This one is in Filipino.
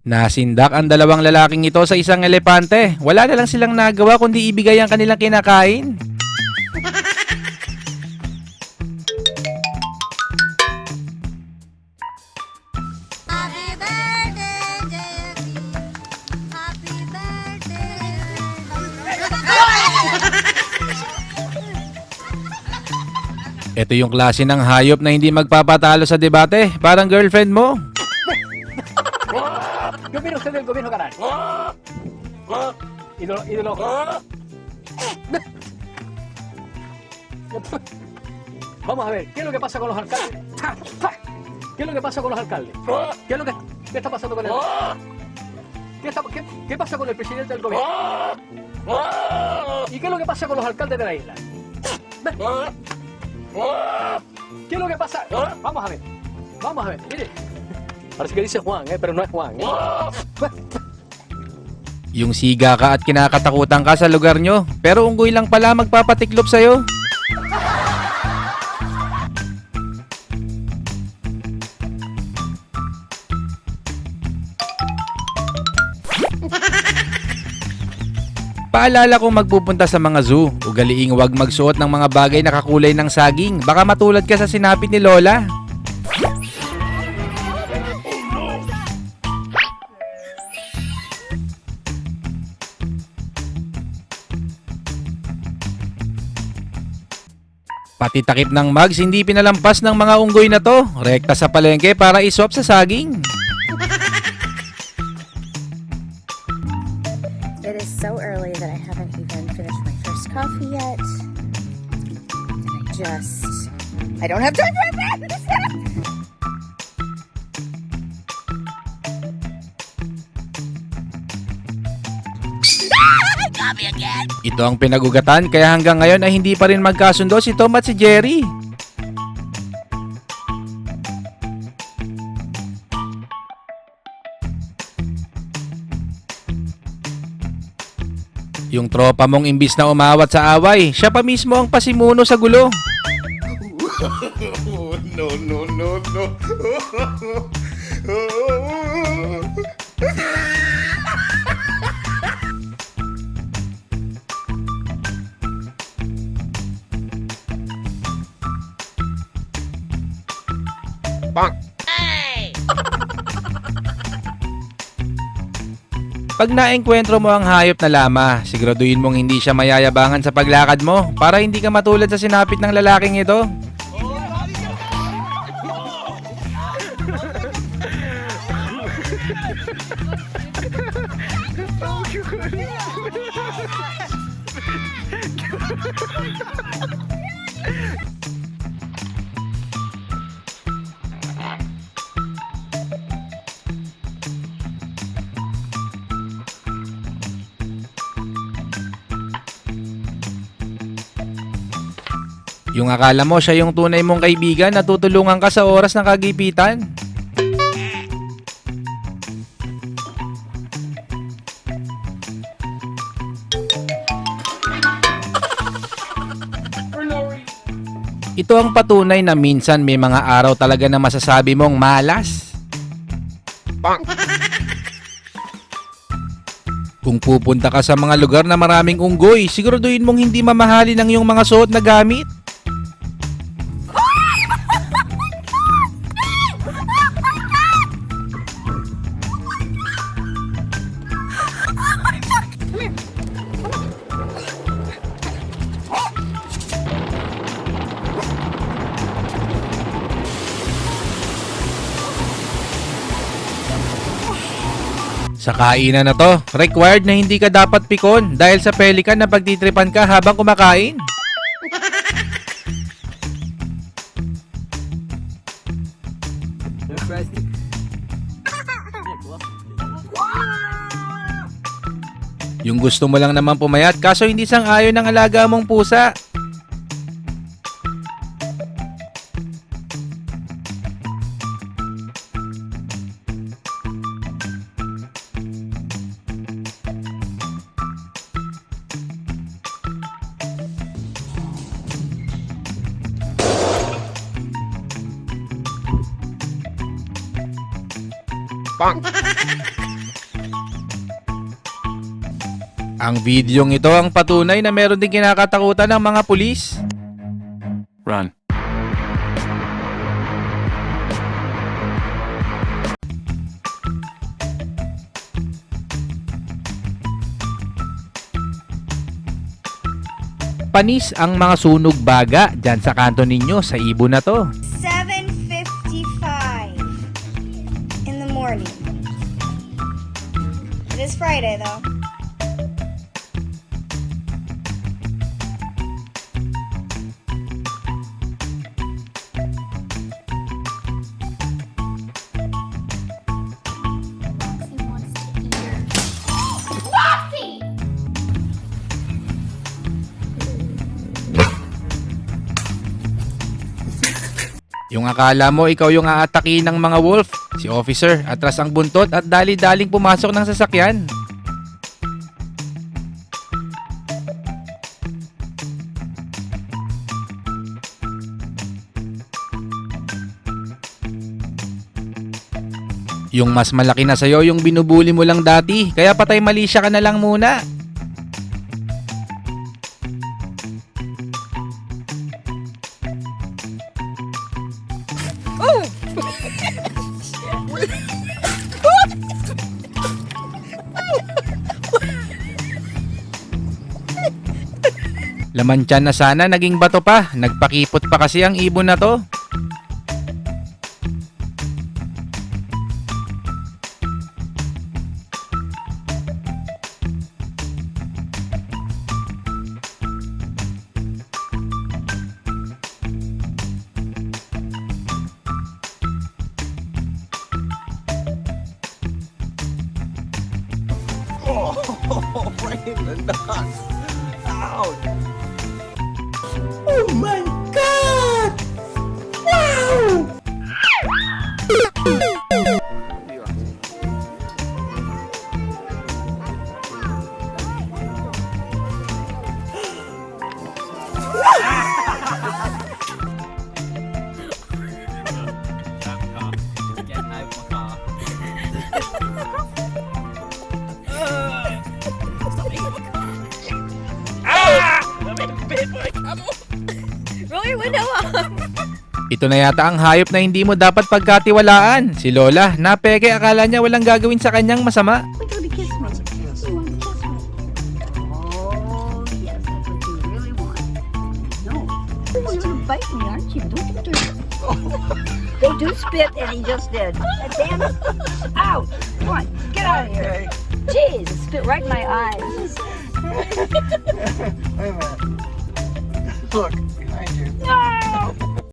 Nasindak ang dalawang lalaking ito sa isang elepante. Wala na lang silang nagawa kundi ibigay ang kanilang kinakain. Ito yung klase ng hayop na hindi magpapatalo sa debate. Parang girlfriend mo. ¿Qué opina usted del gobierno canario? Ídolo, ídolo. Vamos a ver, ¿qué es lo que pasa con los alcaldes? ¿Qué es lo que pasa con los alcaldes? ¿Qué es lo que qué está pasando con el ¿Qué, está- qué pasa con el presidente del gobierno? ¿Y qué es lo que pasa con los alcaldes de la isla? ¿Qué es lo que pasa? Vamos a ver, vamos a ver, mire. Parece que dice Juan, eh, pero no es Juan. ¿eh? Yung siga ka at kinakatakutan ka sa lugar nyo. Pero unggoy lang pala magpapatiklop sa'yo. Paalala kung magpupunta sa mga zoo, ugaliing wag magsuot ng mga bagay na kakulay ng saging. Baka matulad ka sa sinapit ni Lola. Pati takip ng mugs hindi pinalampas ng mga unggoy na to. Rekta sa palengke para iswap sa saging. It is so early that I haven't even finished my first coffee yet. And I just. I don't have time for breakfast! Ito ang pinagugatan kaya hanggang ngayon ay hindi pa rin magkasundo si Tom at si Jerry. Yung tropa mong imbis na umawat sa away, siya pa mismo ang pasimuno sa gulo. Oh, no, no, no, no. Pag naengkwentro mo ang hayop na lama, siguraduhin mong hindi siya mayayabangan sa paglakad mo para hindi ka matulad sa sinapit ng lalaking ito. Yung akala mo siya yung tunay mong kaibigan na tutulungan ka sa oras ng kagipitan. Ito ang patunay na minsan may mga araw talaga na masasabi mong malas. Kung pupunta ka sa mga lugar na maraming unggoy, siguraduhin mong hindi mamahali ng iyong mga suot na gamit. Sa kainan na to, required na hindi ka dapat pikon dahil sa pelikan na pagtitripan ka habang kumakain. Yung gusto mo lang naman pumayat kaso hindi sang ayon ng alaga mong pusa. Bonk! ang videong ito ang patunay na meron din kinakatakutan ng mga pulis. Run. panis ang mga sunog baga dyan sa kanto ninyo sa ibon na to. Sa Friday, though. Yung akala mo ikaw yung aataki ng mga wolf, si officer atras ang buntot at dali-daling pumasok ng sasakyan. Yung mas malaki na sa'yo yung binubuli mo lang dati, kaya patay mali siya ka na lang muna. Laman tiyan na sana naging bato pa, nagpakipot pa kasi ang ibon na to. in the. Out. Oh my Ito na yata ang hayop na hindi mo dapat pagkatiwalaan. Si Lola, napeke akala niya walang gagawin sa kanyang masama. Oh. No. Bite me, aren't you? Don't you do They do spit, and he just did. God Damn it. Out. Come on, get out of here. Jeez, it spit right in my eyes. Wait a minute. Look behind you. Ah!